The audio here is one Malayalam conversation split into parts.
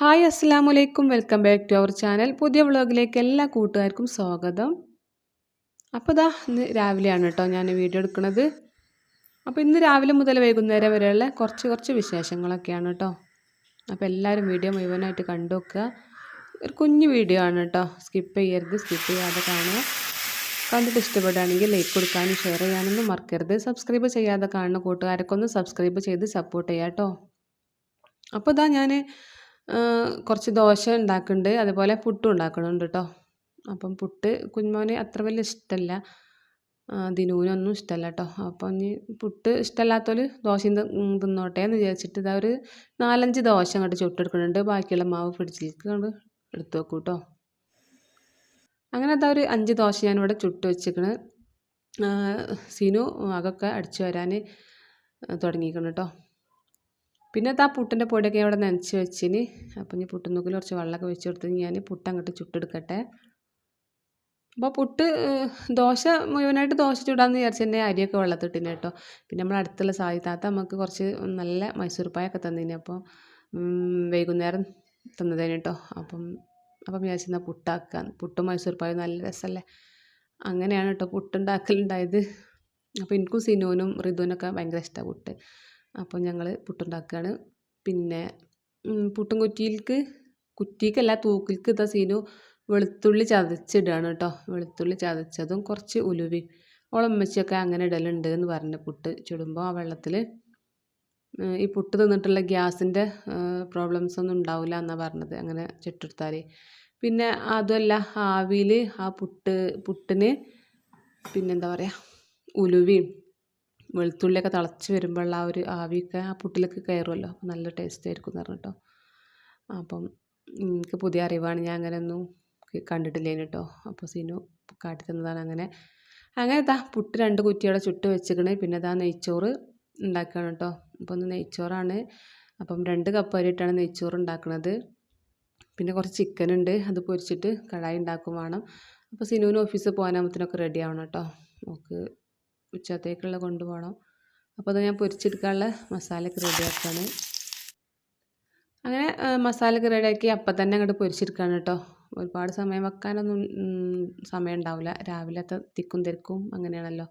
ഹായ് അസ്സാം വലൈക്കും welcome back to our channel. പുതിയ വ്ളോഗിലേക്ക് എല്ലാ കൂട്ടുകാർക്കും സ്വാഗതം. അപ്പോൾ ഇതാ ഇന്ന് രാവിലെയാണ് കേട്ടോ ഞാൻ വീഡിയോ എടുക്കുന്നത് അപ്പോൾ ഇന്ന് രാവിലെ മുതൽ വൈകുന്നേരം വരെയുള്ള കുറച്ച് കുറച്ച് വിശേഷങ്ങളൊക്കെയാണ് കേട്ടോ. അപ്പോൾ എല്ലാവരും വീഡിയോ മുഴുവനായിട്ട് കണ്ടു വെക്കുക ഒരു കുഞ്ഞു വീഡിയോ ആണ് കേട്ടോ. സ്കിപ്പ് ചെയ്യരുത് സ്കിപ്പ് ചെയ്യാതെ കാണുക. കണ്ടിട്ട് ഇഷ്ടപ്പെടുകയാണെങ്കിൽ ലൈക്ക് കൊടുക്കാനും ഷെയർ ചെയ്യാനൊന്നും മറക്കരുത്. സബ്സ്ക്രൈബ് ചെയ്യാതെ കാണുന്ന കൂട്ടുകാരൊക്കെ ഒന്ന് സബ്സ്ക്രൈബ് ചെയ്ത് സപ്പോർട്ട് ചെയ്യാം കേട്ടോ. അപ്പോൾ ഇതാ ഞാൻ കുറച്ച് ദോശ ഉണ്ടാക്കുന്നുണ്ട്. അതുപോലെ പുട്ടും ഉണ്ടാക്കുന്നുണ്ട് കേട്ടോ അപ്പം പുട്ട് കുഞ്ഞുമോന് അത്ര വലിയ ഇഷ്ടമല്ല ദിനൂനൊന്നും ഇഷ്ടമല്ല കേട്ടോ അപ്പം ഇനി പുട്ട് ഇഷ്ടമല്ലാത്തവർ ദോശയും തിന്നോട്ടെ എന്ന് വിചാരിച്ചിട്ട് ഇതാ ഒരു നാലഞ്ച് ദോശ അങ്ങോട്ട് ചുട്ടെടുക്കുന്നുണ്ട്. ബാക്കിയുള്ള മാവ് ഫ്രിഡ്ജിലേക്ക് അങ്ങോട്ട് എടുത്ത് വെക്കും കേട്ടോ അങ്ങനെ അതാ ഒരു അഞ്ച് ദോശ ഞാനിവിടെ ചുട്ട് വെച്ചിരിക്കണ്. സിനു അതൊക്കെ അടിച്ചു വരാൻ തുടങ്ങിയിരിക്കണം കേട്ടോ പിന്നെ ആ പുട്ടിന്റെ പൊടിയൊക്കെ അവിടെ നനച്ച് വെച്ചിന്. അപ്പം ഇനി പുട്ടുന്നൂക്കിൽ കുറച്ച് വെള്ളമൊക്കെ വെച്ച് കൊടുത്ത് ഞാൻ പുട്ട് അങ്ങോട്ട് ചുട്ടെടുക്കട്ടെ. അപ്പോൾ പുട്ട് ദോശ മുഴുവനായിട്ട് ദോശ ചൂടാന്ന് വിചാരിച്ചതിന്റെ അരിയൊക്കെ വെള്ളത്തിട്ടിന് കേട്ടോ. പിന്നെ നമ്മൾ അടുത്തുള്ള സായി താത്ത നമുക്ക് കുറച്ച് നല്ല മൈസൂർ പായൊക്കെ തന്നിന്. അപ്പോൾ വൈകുന്നേരം തന്നതേന് കേട്ടോ. അപ്പം അപ്പം വിചാരിച്ചിരുന്ന പുട്ടാക്കാൻ. പുട്ടും മൈസൂർ നല്ല രസമല്ലേ അങ്ങനെയാണ് കേട്ടോ പുട്ടുണ്ടാക്കലുണ്ടായത്. അപ്പോൾ എനിക്കും സിനുവിനും റിതുവിനൊക്കെ ഭയങ്കര ഇഷ്ടമാണ് പുട്ട്. അപ്പോൾ ഞങ്ങൾ പുട്ടുണ്ടാക്കുകയാണ് പിന്നെ പുട്ടും കുറ്റിയിലേക്ക് കുറ്റിക്കല്ല തൂക്കിലേക്ക് ഇതാ സീനു വെളുത്തുള്ളി ചതച്ചിടുകയാണ് കേട്ടോ വെളുത്തുള്ളി ചതച്ചതും കുറച്ച് ഉലുവയും ഓളമ്മച്ചിയൊക്കെ അങ്ങനെ ഇടലുണ്ട് എന്ന് പറഞ്ഞു പുട്ട് ചുടുമ്പോൾ ആ വെള്ളത്തിൽ ഈ പുട്ട് തിന്നിട്ടുള്ള ഗ്യാസിന്റെ പ്രോബ്ലംസ് ഒന്നും ഉണ്ടാവില്ല എന്നാണ് പറഞ്ഞത്. അങ്ങനെ ചുട്ടെടുത്താൽ പിന്നെ അതുമല്ല ആവിയിൽ ആ പുട്ട് പുട്ടിന് പിന്നെന്താ പറയുക ഉലുവയും വെളുത്തുള്ളിയൊക്കെ തിളച്ച് വരുമ്പോഴുള്ള ആ ഒരു ആവിയൊക്കെ ആ പുട്ടിലൊക്കെ കയറുമല്ലോ. അപ്പോൾ നല്ല ടേസ്റ്റ് ആയിരിക്കും എന്ന് പറഞ്ഞിട്ടോ. അപ്പം എനിക്ക് പുതിയ അറിവാണ്. ഞാൻ അങ്ങനെയൊന്നും കണ്ടിട്ടില്ലേനു കേട്ടോ അപ്പോൾ സീനു കാട്ടിത്തന്നതാണ് അങ്ങനെ. അങ്ങനെ ഇതാ പുട്ട് രണ്ട് കുറ്റിയോടെ ചുട്ട് വെച്ചിക്കണേ പിന്നെ ഇതാ നെയ്ച്ചോറ് ഉണ്ടാക്കുകയാണ് കേട്ടോ അപ്പോൾ ഒന്ന് നെയ്ച്ചോറാണ്. അപ്പം രണ്ട് കപ്പ് അരിയിട്ടാണ് നെയ്ച്ചോറ് ഉണ്ടാക്കുന്നത് പിന്നെ കുറച്ച് ചിക്കൻ ഉണ്ട്. അത് പൊരിച്ചിട്ട് കടായി ഉണ്ടാക്കും വേണം. അപ്പോൾ സിനുവിന് ഓഫീസിൽ പോകാനാകുമ്പോഴത്തേനൊക്കെ റെഡി ആവണം കേട്ടോ നമുക്ക് ഉച്ചത്തേക്കുള്ള കൊണ്ടുപോകണം. അപ്പോൾ അത് ഞാൻ പൊരിച്ചെടുക്കാനുള്ള മസാലയൊക്കെ റെഡിയാക്കുകയാണ് അങ്ങനെ മസാലയൊക്കെ റെഡിയാക്കി അപ്പം തന്നെ അങ്ങോട്ട് പൊരിച്ചെടുക്കുകയാണ് കേട്ടോ. ഒരുപാട് സമയം വെക്കാനൊന്നും സമയം ഉണ്ടാവില്ല. രാവിലത്തെ തിക്കും തിരക്കും അങ്ങനെയാണല്ലോ.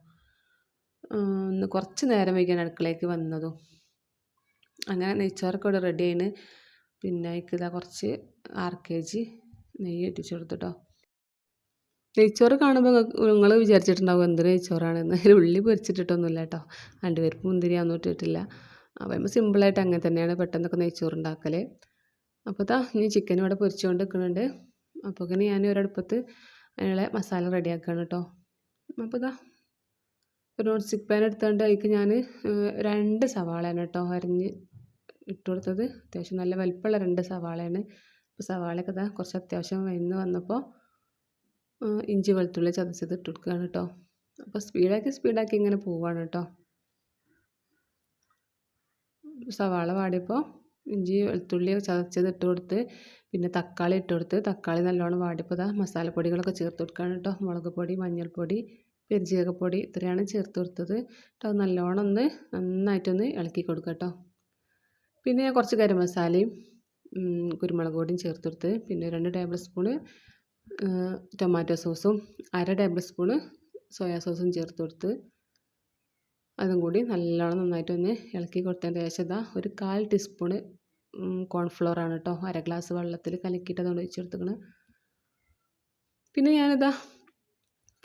ഒന്ന് കുറച്ച് നേരം വൈകിയാണ് അടുക്കളയ്ക്ക് വന്നതും. അങ്ങനെ നെയ്ച്ചോറൊക്കെ ഇവിടെ റെഡി ആയിന്. പിന്നെ ഇതാ കുറച്ച് ആറ് കെ ജി നെയ്യ് ഇട്ടിച്ചു കൊടുത്തു നെയ്ച്ചോറ് കാണുമ്പോൾ നിങ്ങൾ വിചാരിച്ചിട്ടുണ്ടാവും എന്ത് നെയ്ച്ചോറാണെന്ന് അതിൽ ഉള്ളി പൊരിച്ചിട്ടിട്ടൊന്നുമില്ല കേട്ടോ. രണ്ട് മുന്തിരി ഒന്നും ഇട്ടിട്ടില്ല. അപ്പം സിമ്പിളായിട്ട് അങ്ങനെ തന്നെയാണ് പെട്ടെന്നൊക്കെ നെയ്ച്ചോറ് ഉണ്ടാക്കൽ അപ്പോൾ താ ഇനി ചിക്കൻ ഇവിടെ പൊരിച്ചുകൊണ്ട് നിൽക്കുന്നുണ്ട് അപ്പോൾ ഇങ്ങനെ ഞാൻ ഒരടുപ്പത്ത് അതിനുള്ള മസാല റെഡിയാക്കുകയാണ് കേട്ടോ. അപ്പോൾ ഇതാ ഒരു നോൺ സ്റ്റിക്ക് പാൻ എടുത്തുകൊണ്ട് അതിക്ക് ഞാൻ രണ്ട് സവാളയാണ് കേട്ടോ അരിഞ്ഞ് ഇട്ട് കൊടുത്തത്. അത്യാവശ്യം നല്ല വലിപ്പമുള്ള രണ്ട് സവാളയാണ്. അപ്പോൾ സവാളയൊക്കെ ഇതാ കുറച്ച് അത്യാവശ്യം വന്ന് വന്നപ്പോൾ ഇഞ്ചി വെളുത്തുള്ളി ചതച്ചത് ഇട്ട് കൊടുക്കുകയാണ് കേട്ടോ. അപ്പോൾ സ്പീഡാക്കി സ്പീഡാക്കി ഇങ്ങനെ പോവാണ് കേട്ടോ. സവാള വാടിയപ്പോൾ ഇഞ്ചി വെളുത്തുള്ളി ചതച്ചത് ഇട്ട് കൊടുത്ത് പിന്നെ തക്കാളി ഇട്ട് കൊടുത്ത് തക്കാളി നല്ലോണം വാടിയപ്പോൾ ഇതാ മസാലപ്പൊടികളൊക്കെ ചേർത്ത് കൊടുക്കുകയാണ് കേട്ടോ. മുളക് പൊടി മഞ്ഞൾപ്പൊടി പെരിജീരകപ്പൊടി ഇത്രയാണ് ചേർത്ത് കൊടുത്തത്. കേട്ടോ നല്ലോണം ഒന്ന് നന്നായിട്ടൊന്ന് ഇളക്കി കൊടുക്കുക കേട്ടോ. പിന്നെ കുറച്ച് ഗരം മസാലയും കുരുമുളക് പൊടിയും ചേർത്ത് കൊടുത്ത് പിന്നെ രണ്ട് ടേബിൾ സ്പൂണ് ടൊമാറ്റോ സോസും അര ടേബിൾ സ്പൂണ് സോയാ സോസും ചേർത്ത് കൊടുത്ത് അതും കൂടി നല്ലോണം നന്നായിട്ടൊന്ന് ഇളക്കി കൊടുത്തതിന്റെ ശേഷം ഇതാ ഒരു കാൽ ടീസ്പൂണ് കോൺഫ്ലോർ ആണ് കേട്ടോ അര ഗ്ലാസ് വെള്ളത്തിൽ കലക്കിയിട്ട് അതുകൊണ്ട് ഒഴിച്ച് കൊടുത്തേക്കണ് പിന്നെ ഞാനിതാ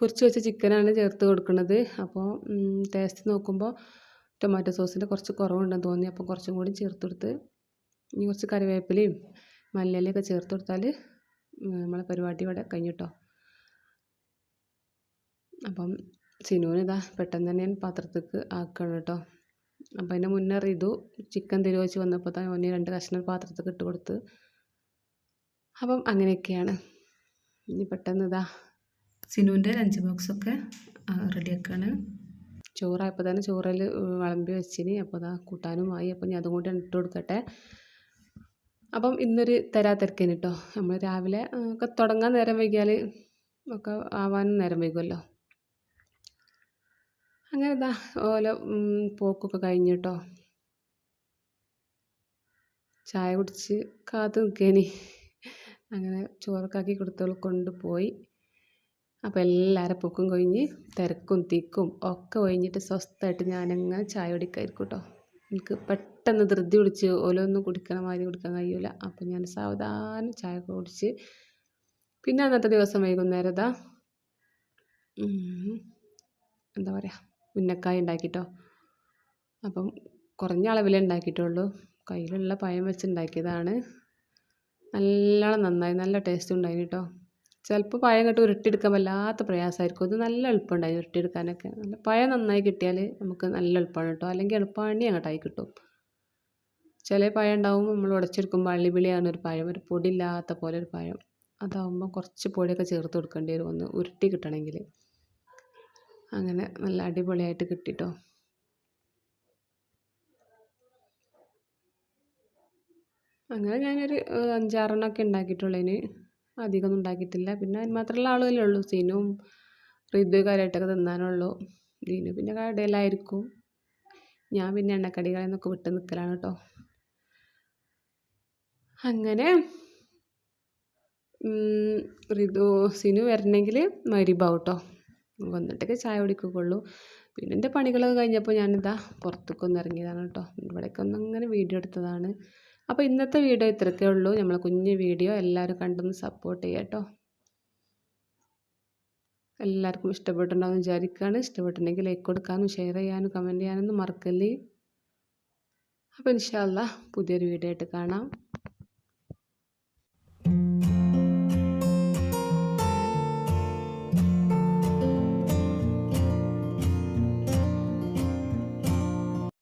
പൊരിച്ച് വെച്ച ചിക്കനാണ് ചേർത്ത് കൊടുക്കുന്നത് അപ്പോൾ ടേസ്റ്റ് നോക്കുമ്പോൾ ടൊമാറ്റോ സോസിന്റെ കുറച്ച് കുറവുണ്ടെന്ന് തോന്നി. അപ്പോൾ കുറച്ചും കൂടി ചേർത്ത് കൊടുത്ത് ഇനി കുറച്ച് കറിവേപ്പിലയും മല്ലിയിലയൊക്കെ ചേർത്ത് കൊടുത്താൽ നമ്മളെ പരിപാടി ഇവിടെ കഴിഞ്ഞിട്ടോ? അപ്പം സിനുവിനിതാ പെട്ടെന്ന് തന്നെ ഞാൻ പാത്രത്തേക്ക് ആക്കണം കേട്ടോ. അപ്പം അതിന്റെ മുന്നേ ചിക്കൻ തിരുവച്ച് വന്നപ്പോൾ തന്നെ ഓന് രണ്ട് കഷ്ണം പാത്രത്തേക്ക് ഇട്ട് കൊടുത്ത്. അപ്പം അങ്ങനെയൊക്കെയാണ്. ഇനി പെട്ടെന്ന് ഇതാ സിനുവിന്റെ ലഞ്ച് ബോക്സൊക്കെ റെഡിയാക്കാണ് ചോറായപ്പോൾ തന്നെ ചോറിൽ വിളമ്പി വെച്ചിന്. അപ്പോൾ അതാ കൂട്ടാനുമായി അപ്പോൾ ഞാൻ അതും കൂടി ഇട്ട് കൊടുക്കട്ടെ. അപ്പം ഇന്നൊരു തരാതിരക്കേന് കേട്ടോ നമ്മൾ രാവിലെ ഒക്കെ തുടങ്ങാൻ നേരം വൈകിയാൽ ഒക്കെ ആവാനും നേരം വൈകുമല്ലോ അങ്ങനെ ഇതാ ഓല പോക്കൊക്കെ കഴിഞ്ഞു കേട്ടോ ചായ കുടിച്ച് കാത്തു നിൽക്കേനി അങ്ങനെ ചോറക്കാക്കി കൊടുത്തവൾ കൊണ്ടുപോയി. അപ്പോൾ എല്ലാവരും പൊക്കും കൊഴിഞ്ഞ് തിരക്കും തിക്കും ഒക്കെ ഒഴിഞ്ഞിട്ട് സ്വസ്ഥമായിട്ട് ഞാനങ്ങനെ ചായ കുടിക്കായിരിക്കും കേട്ടോ എനിക്ക് പെട്ടെന്ന് ധൃതി പിടിച്ച് ഓലൊന്നും കുടിക്കണ മാതിരി കുടിക്കാൻ കഴിയില്ല അപ്പം ഞാൻ സാവധാനം ചായ കുടിച്ച് പിന്നെ അന്നത്തെ ദിവസം വൈകുന്നേരം ഇതാ എന്താ പറയുക ഉന്നക്കായ ഉണ്ടാക്കിട്ടോ. അപ്പം കുറഞ്ഞ അളവിലേ ഉണ്ടാക്കിയിട്ടുള്ളൂ. കയ്യിലുള്ള പഴം വെച്ച് ഉണ്ടാക്കിയതാണ്. നല്ലോണം നന്നായി നല്ല ടേസ്റ്റ് ഉണ്ടായി കേട്ടോ. ചിലപ്പോൾ പഴം ഇങ്ങോട്ട് ഉരുട്ടിയെടുക്കാൻ വല്ലാത്ത പ്രയാസമായിരിക്കും. അത് നല്ല എളുപ്പമുണ്ടായി ഉരുട്ടിയെടുക്കാനൊക്കെ. നല്ല പഴം നന്നായി കിട്ടിയാൽ നമുക്ക് നല്ല എളുപ്പമാണ് കേട്ടോ. അല്ലെങ്കിൽ എളുപ്പമാണി അങ്ങോട്ടായി കിട്ടും. ചില പഴം ഉണ്ടാവും നമ്മൾ ഉടച്ചെടുക്കുമ്പോൾ അള്ളിപിളിയാണ് ഒരു പഴം ഒരു പൊടിയില്ലാത്ത പോലെ ഒരു പഴം. അതാവുമ്പോൾ കുറച്ച് പൊടിയൊക്കെ ചേർത്ത് കൊടുക്കേണ്ടി വരും. ഒന്ന് ഉരുട്ടി കിട്ടണമെങ്കിൽ. അങ്ങനെ നല്ല അടിപൊളിയായിട്ട് കിട്ടിട്ടോ. അങ്ങനെ ഞാനൊരു അഞ്ചാറെണ്ണമൊക്കെ ഉണ്ടാക്കിയിട്ടുള്ളതിന് അധികമൊന്നും ഉണ്ടാക്കിയിട്ടില്ല. പിന്നെ അതിന് മാത്രമുള്ള ആളുകളേ ഉള്ളൂ. സീനും റിതു കാര്യമായിട്ടൊക്കെ തിന്നാനുള്ളൂ. ദീനു പിന്നെ കടയിലായിരിക്കും. ഞാൻ പിന്നെ എണ്ണക്കടികളിൽ നിന്നൊക്കെ വിട്ട് നിൽക്കലാണ് കേട്ടോ. അങ്ങനെ റിദോസിന് സിനു വരണമെങ്കിൽ മരിബാവും കേട്ടോ വന്നിട്ടൊക്കെ ചായ കുടിക്കുകയുള്ളൂ പിന്നെ എന്റെ പണികളൊക്കെ കഴിഞ്ഞപ്പോൾ ഞാനിതാ പുറത്തൊക്കെ ഒന്ന് ഇറങ്ങിയതാണ് കേട്ടോ ഇവിടേക്ക് ഒന്ന് അങ്ങനെ വീഡിയോ എടുത്തതാണ്. അപ്പോൾ ഇന്നത്തെ വീഡിയോ ഇത്രയൊക്കെ ഉള്ളൂ. നമ്മളെ കുഞ്ഞ് വീഡിയോ എല്ലാവരും കണ്ടൊന്ന് സപ്പോർട്ട് ചെയ്യാം കേട്ടോ എല്ലാവർക്കും ഇഷ്ടപ്പെട്ടുണ്ടാവും വിചാരിക്കുകയാണ്. ഇഷ്ടപ്പെട്ടിട്ടുണ്ടെങ്കിൽ ലൈക്ക് കൊടുക്കാനും ഷെയർ ചെയ്യാനും കമന്റ് ചെയ്യാനൊന്നും മറക്കല്ലേ. അപ്പോൾ ഇൻഷാല്ല പുതിയൊരു വീഡിയോ ആയിട്ട് കാണാം.